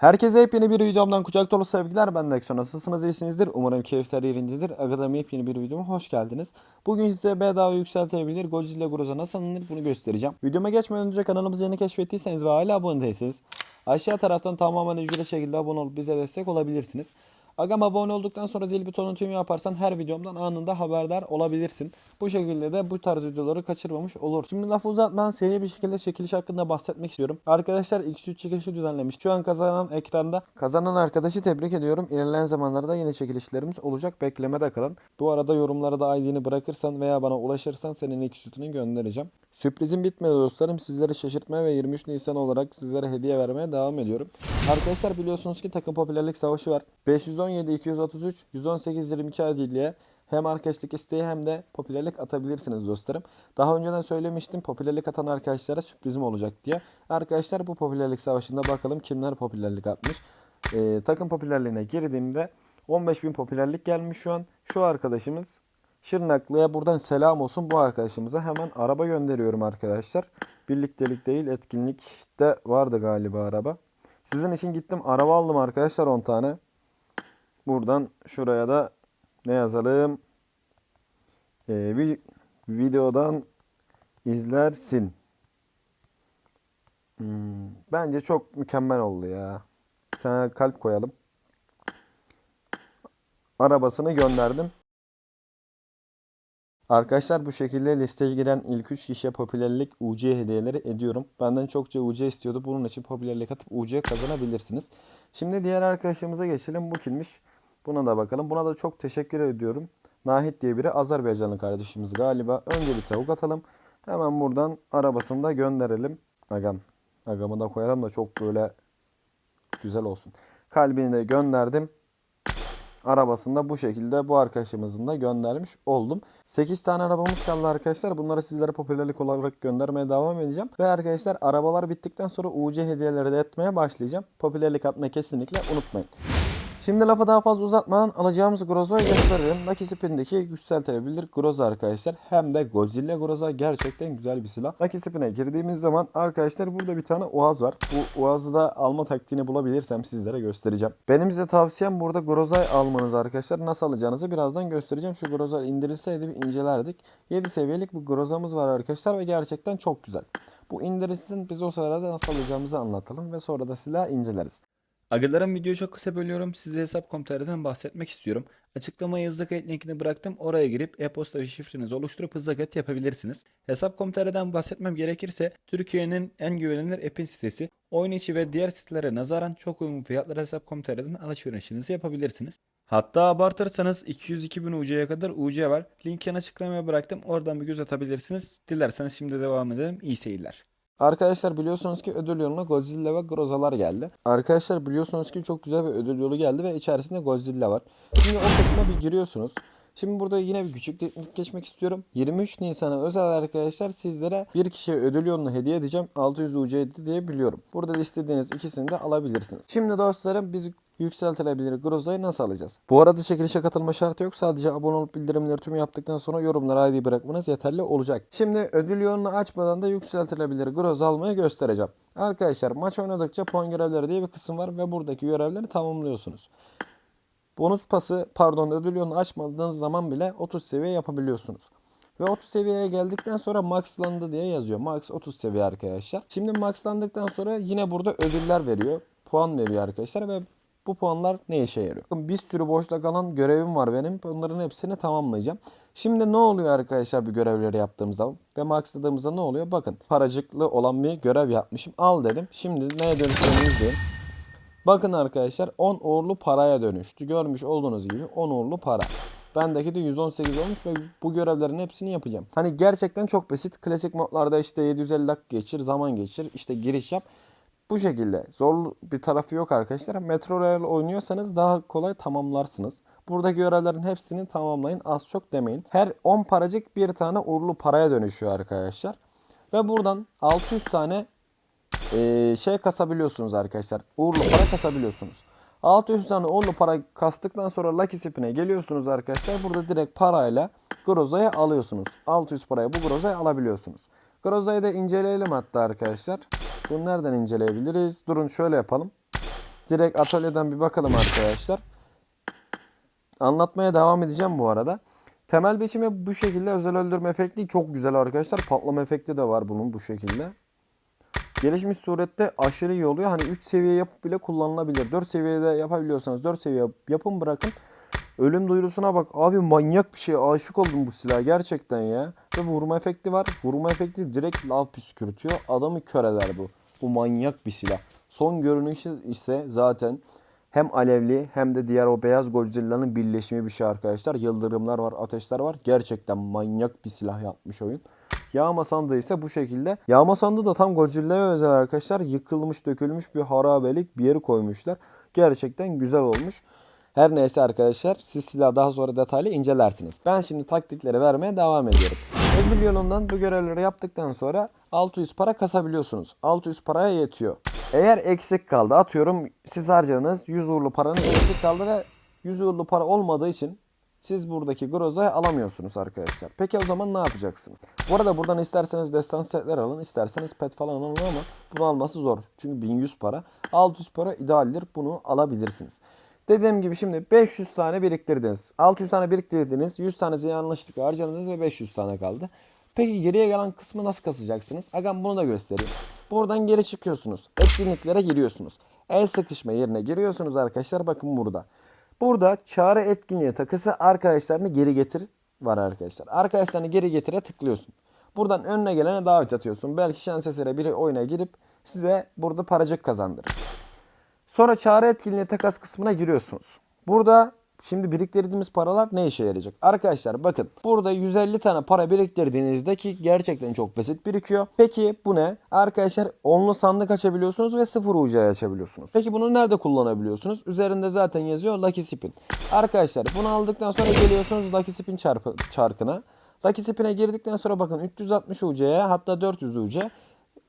Herkese yepyeni bir videomdan kucak dolu sevgiler. Ben Ekson. Nasılsınız? iyisinizdir. Umarım keyifler yerindedir. Akademi yepyeni bir videoma hoş geldiniz. Bugün size bedava yükseltebilir Godzilla Groza nasıl alınır bunu göstereceğim. Videoma geçmeden önce kanalımızı yeni keşfettiyseniz ve hala abone değilseniz aşağı taraftan tamamen ücretsiz şekilde abone olup bize destek olabilirsiniz. Agam abone olduktan sonra zil butonunu tüm yaparsan her videomdan anında haberdar olabilirsin. Bu şekilde de bu tarz videoları kaçırmamış olur. Şimdi lafı uzatmadan seri bir şekilde çekiliş hakkında bahsetmek istiyorum. Arkadaşlar X3 çekilişi düzenlemiş. Şu an kazanan ekranda kazanan arkadaşı tebrik ediyorum. İlerleyen zamanlarda yeni çekilişlerimiz olacak. Beklemede kalın. Bu arada yorumlara da ID'ni bırakırsan veya bana ulaşırsan senin X3'ünü göndereceğim. Sürprizim bitmedi dostlarım. Sizleri şaşırtmaya ve 23 Nisan olarak sizlere hediye vermeye devam ediyorum. Arkadaşlar biliyorsunuz ki takım popülerlik savaşı var. 517 233 118 22 adiliye hem arkadaşlık isteği hem de popülerlik atabilirsiniz dostlarım. Daha önceden söylemiştim popülerlik atan arkadaşlara sürprizim olacak diye. Arkadaşlar bu popülerlik savaşında bakalım kimler popülerlik atmış. Ee, takım popülerliğine girdiğimde 15.000 popülerlik gelmiş şu an. Şu arkadaşımız Şırnaklı'ya buradan selam olsun bu arkadaşımıza hemen araba gönderiyorum arkadaşlar. Birliktelik değil etkinlikte vardı galiba araba. Sizin için gittim araba aldım arkadaşlar 10 tane. Buradan şuraya da ne yazalım? Ee, vi- videodan izlersin. Hmm, bence çok mükemmel oldu ya. Bir tane kalp koyalım. Arabasını gönderdim. Arkadaşlar bu şekilde listeye giren ilk 3 kişiye popülerlik UC hediyeleri ediyorum. Benden çokça UC istiyordu. Bunun için popülerlik atıp UC kazanabilirsiniz. Şimdi diğer arkadaşımıza geçelim. Bu kimmiş? Buna da bakalım. Buna da çok teşekkür ediyorum. Nahit diye biri Azerbaycanlı kardeşimiz galiba. Önce bir tavuk atalım. Hemen buradan arabasını da gönderelim. Agam. Agamı da koyalım da çok böyle güzel olsun. Kalbini de gönderdim arabasında bu şekilde bu arkadaşımızın da göndermiş oldum. 8 tane arabamız kaldı arkadaşlar. Bunları sizlere popülerlik olarak göndermeye devam edeceğim. Ve arkadaşlar arabalar bittikten sonra UC hediyeleri de etmeye başlayacağım. Popülerlik atmayı kesinlikle unutmayın. Şimdi lafı daha fazla uzatmadan alacağımız Groza'yı gösteririm. Lucky Spin'deki yükseltilebilir Groza arkadaşlar. Hem de Godzilla Groza gerçekten güzel bir silah. Lucky Spin'e girdiğimiz zaman arkadaşlar burada bir tane Uaz var. Bu Uaz'ı da alma taktiğini bulabilirsem sizlere göstereceğim. Benim size tavsiyem burada Groza'yı almanız arkadaşlar. Nasıl alacağınızı birazdan göstereceğim. Şu Groza indirilseydi bir incelerdik. 7 seviyelik bir Groza'mız var arkadaşlar ve gerçekten çok güzel. Bu indirilsin biz o sırada nasıl alacağımızı anlatalım ve sonra da silah inceleriz. Agalarım videoyu çok kısa bölüyorum. Size hesap.com.tr'den bahsetmek istiyorum. Açıklamaya hızlı kayıt linkini bıraktım. Oraya girip e-posta ve şifrenizi oluşturup hızlı kayıt yapabilirsiniz. Hesap.com.tr'den bahsetmem gerekirse Türkiye'nin en güvenilir app'in sitesi. Oyun içi ve diğer sitelere nazaran çok uygun fiyatlara Hesap.com.tr'den alışverişinizi yapabilirsiniz. Hatta abartırsanız 202 bin UC'ye kadar UC var. Linkini açıklamaya bıraktım. Oradan bir göz atabilirsiniz. Dilerseniz şimdi devam edelim. İyi seyirler. Arkadaşlar biliyorsunuz ki ödül yoluna Godzilla ve Groza'lar geldi. Arkadaşlar biliyorsunuz ki çok güzel bir ödül yolu geldi ve içerisinde Godzilla var. Şimdi o kısma bir giriyorsunuz. Şimdi burada yine bir küçük geçmek istiyorum. 23 Nisan'a özel arkadaşlar sizlere bir kişiye ödül yolunu hediye edeceğim. 600 UC diye biliyorum. Burada da istediğiniz ikisini de alabilirsiniz. Şimdi dostlarım biz yükseltilebilir Groza'yı nasıl alacağız? Bu arada çekilişe katılma şartı yok. Sadece abone olup bildirimleri tüm yaptıktan sonra yorumlara ID bırakmanız yeterli olacak. Şimdi ödül yolunu açmadan da yükseltilebilir Groza almayı göstereceğim. Arkadaşlar maç oynadıkça puan görevleri diye bir kısım var ve buradaki görevleri tamamlıyorsunuz. Bonus pası pardon ödül yolunu açmadığınız zaman bile 30 seviye yapabiliyorsunuz. Ve 30 seviyeye geldikten sonra maxlandı diye yazıyor. Max 30 seviye arkadaşlar. Şimdi maxlandıktan sonra yine burada ödüller veriyor. Puan veriyor arkadaşlar ve bu puanlar ne işe yarıyor? Bir sürü boşta kalan görevim var benim. Bunların hepsini tamamlayacağım. Şimdi ne oluyor arkadaşlar bu görevleri yaptığımızda ve maxladığımızda ne oluyor? Bakın paracıklı olan bir görev yapmışım. Al dedim. Şimdi neye dönüştüğünü izleyin. Bakın arkadaşlar 10 uğurlu paraya dönüştü. Görmüş olduğunuz gibi 10 uğurlu para. Bendeki de 118 olmuş ve bu görevlerin hepsini yapacağım. Hani gerçekten çok basit. Klasik modlarda işte 750 dakika geçir, zaman geçir, işte giriş yap. Bu şekilde. Zorlu bir tarafı yok arkadaşlar. Metro Rail oynuyorsanız daha kolay tamamlarsınız. Buradaki görevlerin hepsini tamamlayın. Az çok demeyin. Her 10 paracık bir tane uğurlu paraya dönüşüyor arkadaşlar. Ve buradan 600 tane şey kasabiliyorsunuz arkadaşlar. Uğurlu para kasabiliyorsunuz. 600 tane uğurlu para kastıktan sonra Lucky Spin'e geliyorsunuz arkadaşlar. Burada direkt parayla Groza'yı alıyorsunuz. 600 paraya bu Groza'yı alabiliyorsunuz. Groza'yı da inceleyelim hatta arkadaşlar. Bunu nereden inceleyebiliriz? Durun şöyle yapalım. direkt atölyeden bir bakalım arkadaşlar. Anlatmaya devam edeceğim bu arada. Temel biçimi bu şekilde özel öldürme efekti çok güzel arkadaşlar. Patlama efekti de var bunun bu şekilde. Gelişmiş surette aşırı iyi oluyor. Hani 3 seviye yapıp bile kullanılabilir. 4 seviyede yapabiliyorsanız 4 seviye yapın bırakın. Ölüm duyurusuna bak. Abi manyak bir şey. Aşık oldum bu silaha gerçekten ya. Ve vurma efekti var. Vurma efekti direkt lav püskürtüyor. Adamı kör eder bu. Bu manyak bir silah. Son görünüşü ise zaten hem alevli hem de diğer o beyaz Godzilla'nın birleşimi bir şey arkadaşlar. Yıldırımlar var, ateşler var. Gerçekten manyak bir silah yapmış oyun. Yağma sandığı ise bu şekilde. Yağma sandığı da tam Godzilla'ya özel arkadaşlar. Yıkılmış, dökülmüş bir harabelik bir yeri koymuşlar. Gerçekten güzel olmuş. Her neyse arkadaşlar siz silahı daha sonra detaylı incelersiniz. Ben şimdi taktikleri vermeye devam ediyorum. Ödül yolundan bu görevleri yaptıktan sonra 600 para kasabiliyorsunuz. 600 paraya yetiyor. Eğer eksik kaldı atıyorum siz harcadınız 100 uğurlu paranız eksik kaldı ve 100 uğurlu para olmadığı için siz buradaki grozayı alamıyorsunuz arkadaşlar. Peki o zaman ne yapacaksınız? Bu arada buradan isterseniz destan setler alın, isterseniz pet falan alın ama bunu alması zor. Çünkü 1100 para. 600 para idealdir. Bunu alabilirsiniz. Dediğim gibi şimdi 500 tane biriktirdiniz. 600 tane biriktirdiniz. 100 tanesi yanlışlıkla harcadınız ve 500 tane kaldı. Peki geriye kalan kısmı nasıl kasacaksınız? Agam bunu da göstereyim. Buradan geri çıkıyorsunuz. Etkinliklere giriyorsunuz. El sıkışma yerine giriyorsunuz arkadaşlar. Bakın burada. Burada çağrı etkinliğe takısı arkadaşlarını geri getir var arkadaşlar. Arkadaşlarını geri getire tıklıyorsun. Buradan önüne gelene davet atıyorsun. Belki şans eseri biri oyuna girip size burada paracık kazandırır. Sonra çağrı etkinliğe takas kısmına giriyorsunuz. Burada şimdi biriktirdiğimiz paralar ne işe yarayacak? Arkadaşlar bakın burada 150 tane para biriktirdiğinizde ki gerçekten çok basit birikiyor. Peki bu ne? Arkadaşlar onlu sandık açabiliyorsunuz ve sıfır UC açabiliyorsunuz. Peki bunu nerede kullanabiliyorsunuz? Üzerinde zaten yazıyor Lucky Spin. Arkadaşlar bunu aldıktan sonra geliyorsunuz Lucky Spin çarpı, çarkına. Lucky Spin'e girdikten sonra bakın 360 UC'ye hatta 400 UC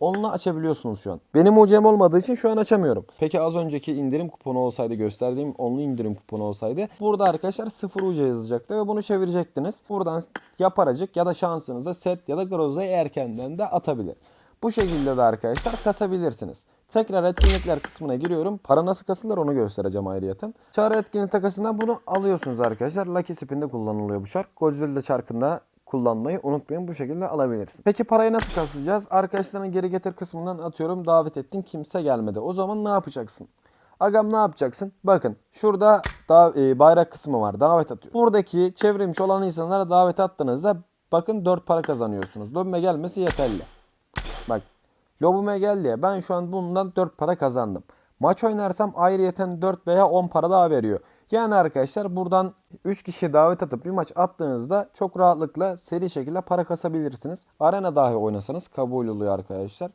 Onunla açabiliyorsunuz şu an. Benim UC'm olmadığı için şu an açamıyorum. Peki az önceki indirim kuponu olsaydı gösterdiğim onlu indirim kuponu olsaydı burada arkadaşlar 0 UC yazacaktı ve bunu çevirecektiniz. Buradan ya paracık ya da şansınıza set ya da grozayı erkenden de atabilir. Bu şekilde de arkadaşlar kasabilirsiniz. Tekrar etkinlikler kısmına giriyorum. Para nasıl kasılır onu göstereceğim ayrıyeten. Çağrı etkinlik takasından bunu alıyorsunuz arkadaşlar. Lucky Spin'de kullanılıyor bu çark. Godzilla çarkında kullanmayı unutmayın. Bu şekilde alabilirsin. Peki parayı nasıl kasacağız? Arkadaşlarına geri getir kısmından atıyorum davet ettin kimse gelmedi. O zaman ne yapacaksın? Agam ne yapacaksın? Bakın şurada da, e, bayrak kısmı var. Davet atıyor. Buradaki çevrilmiş olan insanlara davet attığınızda bakın 4 para kazanıyorsunuz. Lobime gelmesi yeterli. Bak lobime geldi ya ben şu an bundan 4 para kazandım. Maç oynarsam ayrıyeten 4 veya 10 para daha veriyor. Yani arkadaşlar buradan 3 kişi davet atıp bir maç attığınızda çok rahatlıkla seri şekilde para kasabilirsiniz. Arena dahi oynasanız kabul oluyor arkadaşlar.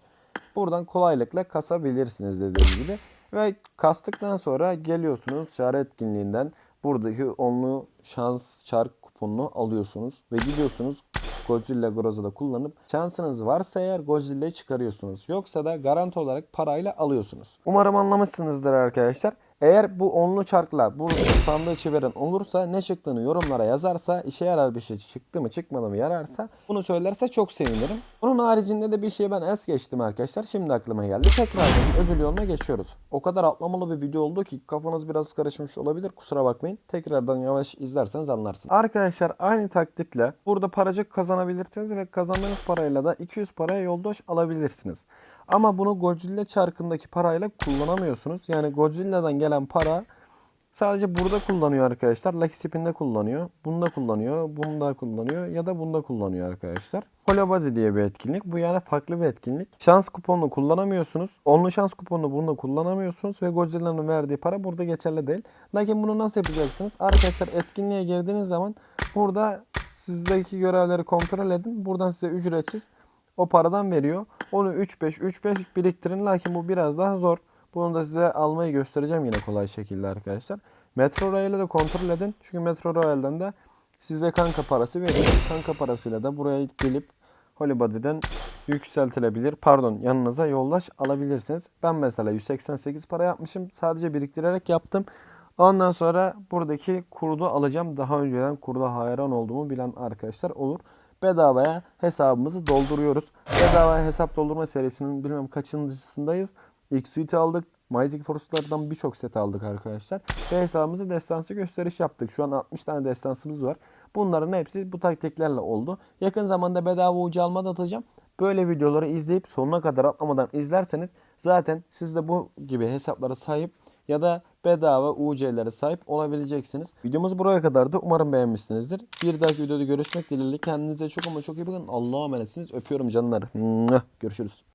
Buradan kolaylıkla kasabilirsiniz dediğim gibi. Ve kastıktan sonra geliyorsunuz çare etkinliğinden buradaki onlu şans çark kuponunu alıyorsunuz ve gidiyorsunuz Godzilla Groza'da kullanıp şansınız varsa eğer Godzilla'yı çıkarıyorsunuz. Yoksa da garanti olarak parayla alıyorsunuz. Umarım anlamışsınızdır arkadaşlar. Eğer bu onlu çarkla bu sandığı çeviren olursa ne çıktığını yorumlara yazarsa işe yarar bir şey çıktı mı çıkmadı mı yararsa bunu söylerse çok sevinirim. Bunun haricinde de bir şey ben es geçtim arkadaşlar. Şimdi aklıma geldi. Tekrardan ödül yoluna geçiyoruz. O kadar atlamalı bir video oldu ki kafanız biraz karışmış olabilir. Kusura bakmayın. Tekrardan yavaş izlerseniz anlarsınız. Arkadaşlar aynı taktikle burada paracık kazanabilirsiniz ve kazandığınız parayla da 200 paraya yoldaş alabilirsiniz. Ama bunu Godzilla çarkındaki parayla kullanamıyorsunuz. Yani Godzilla'dan gelen para sadece burada kullanıyor arkadaşlar. Lucky Spin'de kullanıyor. Bunda kullanıyor. Bunda kullanıyor. Ya da bunda kullanıyor arkadaşlar. Hollow Body diye bir etkinlik. Bu yani farklı bir etkinlik. Şans kuponunu kullanamıyorsunuz. Onlu şans kuponunu bunda kullanamıyorsunuz. Ve Godzilla'nın verdiği para burada geçerli değil. Lakin bunu nasıl yapacaksınız? Arkadaşlar etkinliğe girdiğiniz zaman burada sizdeki görevleri kontrol edin. Buradan size ücretsiz o paradan veriyor. Onu 3-5 3-5 biriktirin. Lakin bu biraz daha zor. Bunu da size almayı göstereceğim yine kolay şekilde arkadaşlar. Metro Rail'e de kontrol edin. Çünkü Metro Rail'den de size kanka parası veriyor. Kanka parasıyla da buraya gelip Holybody'den yükseltilebilir. Pardon yanınıza yoldaş alabilirsiniz. Ben mesela 188 para yapmışım. Sadece biriktirerek yaptım. Ondan sonra buradaki kurdu alacağım. Daha önceden kurda hayran olduğumu bilen arkadaşlar olur bedavaya hesabımızı dolduruyoruz. Bedavaya hesap doldurma serisinin bilmem kaçıncısındayız. ilk suite aldık. Mighty Force'lardan birçok set aldık arkadaşlar. Ve hesabımızı destansı gösteriş yaptık. Şu an 60 tane destansımız var. Bunların hepsi bu taktiklerle oldu. Yakın zamanda bedava ucu alma da atacağım. Böyle videoları izleyip sonuna kadar atlamadan izlerseniz zaten siz de bu gibi hesaplara sahip ya da bedava UC'lere sahip olabileceksiniz. Videomuz buraya kadardı. Umarım beğenmişsinizdir. Bir dahaki videoda görüşmek dileğiyle. Kendinize çok ama çok iyi bakın. Allah'a emanetsiniz. Öpüyorum canlar. Görüşürüz.